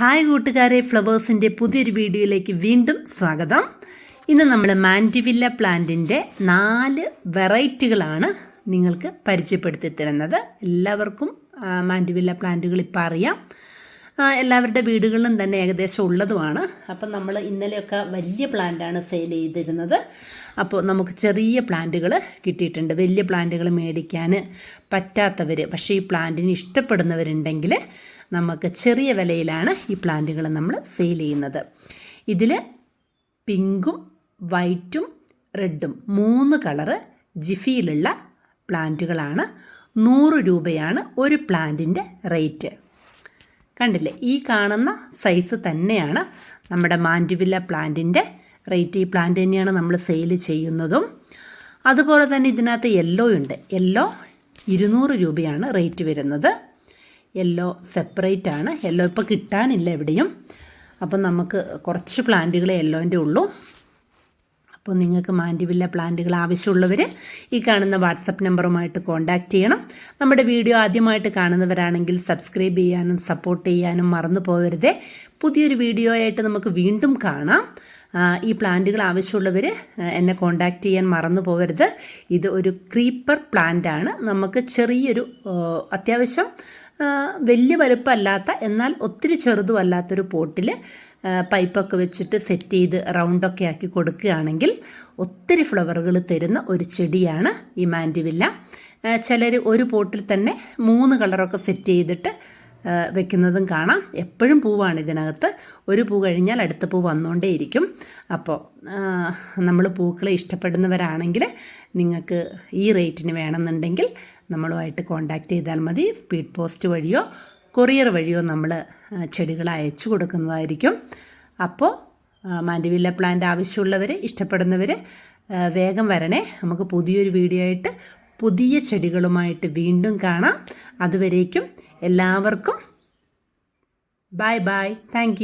Hi കൂട്ടുകാരെ ഫ്ലവേഴ്സിന്റെ പുതിയൊരു വീഡിയോയിലേക്ക് വീണ്ടും സ്വാഗതം. ഇന്ന് നമ്മൾ മാന്റിവില്ല പ്ലാന്റിന്റെ നാല് വെറൈറ്റികളാണ് നിങ്ങൾക്ക് പരിചയപ്പെടുത്തി തരുന്നത്. എല്ലാവർക്കും മാന്റിവില്ല പ്ലാന്റുകൾ ഇപ്പം അറിയാം. എല്ലാവരുടെ വീടുകളിലും തന്നെ ഏകദേശം ഉള്ളതുമാണ്. അപ്പം നമ്മൾ ഇന്നലെയൊക്കെ വലിയ പ്ലാന്റാണ് സെയിൽ ചെയ്തിരുന്നത്. അപ്പോൾ നമുക്ക് ചെറിയ പ്ലാന്റുകൾ കിട്ടിയിട്ടുണ്ട്. വലിയ പ്ലാന്റുകൾ മേടിക്കാൻ പറ്റാത്തവർ പക്ഷേ ഈ പ്ലാന്റിന് ഇഷ്ടപ്പെടുന്നവരുണ്ടെങ്കിൽ നമുക്ക് ചെറിയ വിലയിലാണ് ഈ പ്ലാന്റുകൾ നമ്മൾ സെയിൽ ചെയ്യുന്നത്. ഇതിൽ പിങ്കും വൈറ്റും റെഡും മൂന്ന് കളറ് ജിഫിയിലുള്ള പ്ലാന്റുകളാണ്. നൂറ് രൂപയാണ് ഒരു പ്ലാന്റിന്റെ റേറ്റ് കണ്ടില്ലേ? ഈ കാണുന്ന സൈസ് തന്നെയാണ് നമ്മുടെ മാൻഡിവില്ല പ്ലാന്റിന്റെ റേറ്റ് ഈ പ്ലാന്റ് തന്നെയാണ് നമ്മൾ സെയിൽ ചെയ്യുന്നതും. അതുപോലെ തന്നെ ഇതിനകത്ത് യെല്ലോ ഉണ്ട്. യെല്ലോ ഇരുന്നൂറ് രൂപയാണ് റേറ്റ് വരുന്നത്. യെല്ലോ സെപ്പറേറ്റ് ആണ്. യെല്ലോ ഇപ്പോൾ കിട്ടാനില്ല എവിടെയും. അപ്പം നമുക്ക് കുറച്ച് പ്ലാന്റുകൾ യെല്ലോന്റെ ഉള്ളൂ. അപ്പോൾ നിങ്ങൾക്ക് മാൻഡിവില്ല പ്ലാന്റുകൾ ആവശ്യമുള്ളവർ ഈ കാണുന്ന വാട്സപ്പ് നമ്പറുമായിട്ട് കോൺടാക്റ്റ് ചെയ്യണം. നമ്മുടെ വീഡിയോ ആദ്യമായിട്ട് കാണുന്നവരാണെങ്കിൽ സബ്സ്ക്രൈബ് ചെയ്യാനും സപ്പോർട്ട് ചെയ്യാനും മറന്നു പോകരുതേ. പുതിയൊരു വീഡിയോ ആയിട്ട് നമുക്ക് വീണ്ടും കാണാം. ഈ പ്ലാന്റുകൾ ആവശ്യമുള്ളവർ എന്നെ കോണ്ടാക്ട് ചെയ്യാൻ മറന്നു പോകരുത്. ഇത് ഒരു ക്രീപ്പർ പ്ലാന്റ് ആണ് നമുക്ക് ചെറിയൊരു അത്യാവശ്യം വലിയ വലുപ്പമല്ലാത്ത എന്നാൽ ഒത്തിരി ചെറുതും അല്ലാത്തൊരു പോട്ടിൽ പൈപ്പൊക്കെ വെച്ചിട്ട് സെറ്റ് ചെയ്ത് റൗണ്ടൊക്കെ ആക്കി കൊടുക്കുകയാണെങ്കിൽ ഒത്തിരി ഫ്ലവറുകൾ തരുന്ന ഒരു ചെടിയാണ് ഈ മാൻഡിവില്ല. ചിലർ ഒരു പോട്ടിൽ തന്നെ മൂന്ന് കളറൊക്കെ സെറ്റ് ചെയ്തിട്ട് വെക്കുന്നതും കാണാം. എപ്പോഴും പൂവാണ് ഇതിനകത്ത്. ഒരു പൂ കഴിഞ്ഞാൽ അടുത്ത പൂ വന്നുകൊണ്ടേയിരിക്കും അപ്പോൾ നമ്മൾ പൂക്കളെ ഇഷ്ടപ്പെടുന്നവരാണെങ്കിൽ നിങ്ങൾക്ക് ഈ റേറ്റിന് വേണമെന്നുണ്ടെങ്കിൽ നമ്മളുമായിട്ട് കോണ്ടാക്ട് ചെയ്താൽ മതി. സ്പീഡ് പോസ്റ്റ് വഴിയോ കൊറിയർ വഴിയോ നമ്മൾ ചെടികൾ അയച്ചു കൊടുക്കുന്നതായിരിക്കും. അപ്പോൾ മാൻഡിവില്ല പ്ലാന്റ് ആവശ്യമുള്ളവർ ഇഷ്ടപ്പെടുന്നവർ വേഗം വരണേ. നമുക്ക് പുതിയൊരു വീഡിയോ ആയിട്ട് പുതിയ ചെടികളുമായിട്ട് വീണ്ടും കാണാം. അതുവരേക്കും എല്ലാവർക്കും ബൈ ബൈ. താങ്ക്